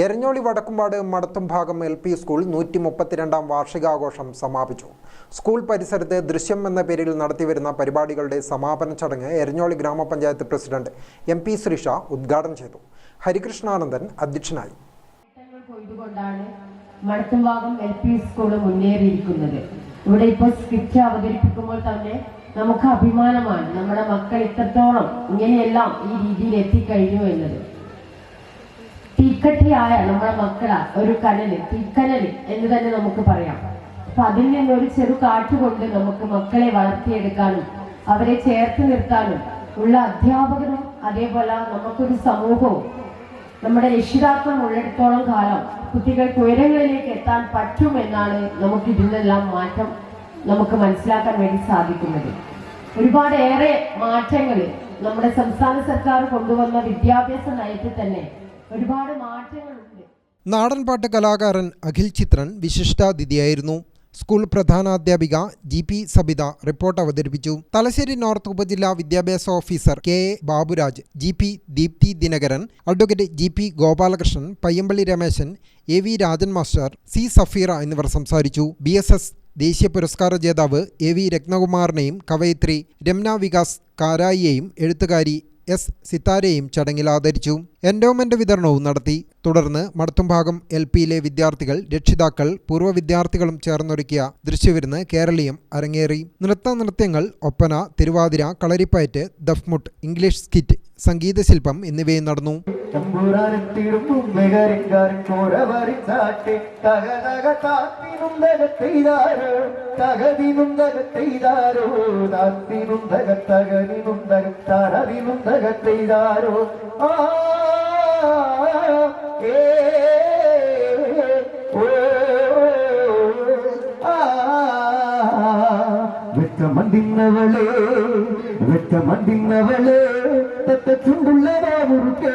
എരഞ്ഞോളി വടക്കുംപാട് മടത്തും ഭാഗം L P school നൂറ്റി മുപ്പത്തിരണ്ടാം വാർഷികാഘോഷം സമാപിച്ചു. സ്കൂൾ പരിസരത്ത് ദൃശ്യം എന്ന പേരിൽ നടത്തിവരുന്ന പരിപാടികളുടെ സമാപന ചടങ്ങ് എരഞ്ഞോളി ഗ്രാമപഞ്ചായത്ത് പ്രസിഡന്റ് എം പി ശ്രീഷ ഉദ്ഘാടനം ചെയ്തു. ഹരികൃഷ്ണാനന്ദൻ അധ്യക്ഷനായി. സ്കൂൾ ഇവിടെ ഇപ്പോൾ സ്കിറ്റ് അവതരിപ്പിക്കുമ്പോൾ തന്നെ നമുക്ക് അഭിമാനമാണ്. നമ്മുടെ മക്കൾ ഇത്രത്തോളം ഇങ്ങനെയെല്ലാം ഈ രീതിയിൽ എത്തിക്കഴിഞ്ഞു എന്നത്. തീക്കട്ടിയായ നമ്മുടെ മക്കള ഒരു കനൽ തീക്കനൽ എന്ന് തന്നെ നമുക്ക് പറയാം. അപ്പൊ അതിൽ നിന്നൊരു ചെറു കാട്ടുകൊണ്ട് നമുക്ക് മക്കളെ വളർത്തിയെടുക്കാനും അവരെ ചേർത്ത് നിർത്താനും ഉള്ള അധ്യാപകരും അതേപോലെ നമുക്കൊരു സമൂഹവും നമ്മുടെ രക്ഷിതാക്കളും ഉള്ളിടത്തോളം കാലം കുട്ടികൾക്ക് ഉയരങ്ങളിലേക്ക് എത്താൻ പറ്റുമെന്നാണ് നമുക്ക് ഇതിനെല്ലാം മാറ്റം നമുക്ക് മനസ്സിലാക്കാൻ വേണ്ടി സാധിക്കുന്നത്. ഒരുപാട് ഏറെ മാറ്റങ്ങൾ നമ്മുടെ സംസ്ഥാന സർക്കാർ കൊണ്ടുവന്ന വിദ്യാഭ്യാസ നയത്തിൽ തന്നെ ഒരുപാട് മാറ്റങ്ങളുണ്ട്. നാടൻപാട്ട് കലാകാരൻ അഖിൽ ചിത്രൻ വിശിഷ്ടാതിഥിയായിരുന്നു സ്കൂൾ പ്രധാനാധ്യാപിക ജി പി സബിത റിപ്പോർട്ട് അവതരിപ്പിച്ചു. തലശ്ശേരി നോർത്ത് ഉപജില്ലാ വിദ്യാഭ്യാസ officer K A Baburaj G P Deepthi Dinakaran advocate G P Gopalakrishnan Payyampalli Rameshan A V Rajan master C Safeera എന്നിവർ സംസാരിച്ചു. ബി എസ് എസ് ദേശീയ പുരസ്കാര ജേതാവ് എ വി രത്നകുമാറിനെയും കവയിത്രി രമ്ന വികാസ് കാരായിയെയും എഴുത്തുകാരി എസ് സിത്താരയും ചടങ്ങിൽ ആദരിച്ചു. എൻഡോമെന്റ് വിതരണവും നടത്തി. തുടർന്ന് മടത്തുംഭാഗം എൽ പിയിലെ വിദ്യാർത്ഥികൾ രക്ഷിതാക്കൾ പൂർവ വിദ്യാർത്ഥികളും ചേർന്നൊരുക്കിയ ദൃശ്യവിരുന്ന് കേരളീയം അരങ്ങേറി. നൃത്ത നൃത്യങ്ങൾ ഒപ്പന തിരുവാതിര കളരിപ്പയറ്റ് ദഫ്മുട്ട് ഇംഗ്ലീഷ് സ്കിറ്റ് സംഗീതശില്പം എന്നിവയും നടന്നു. தம்பூரானின் திரும்பும் மிகரிங்காரின் கூறவரின் சாட்டே தகதக தாத்தினும் தகத்தைதாரோ தகதினும் தகத்தைதாரோ தாத்தினும் தகத்தகனினும் தகத்தாரதினும் தகத்தைதாரோ ஆ ஏ வெட்கமண்டின்னவளே வெட்கமண்டின்னவளே தத்த சுண்டுள்ளதா முருக்கே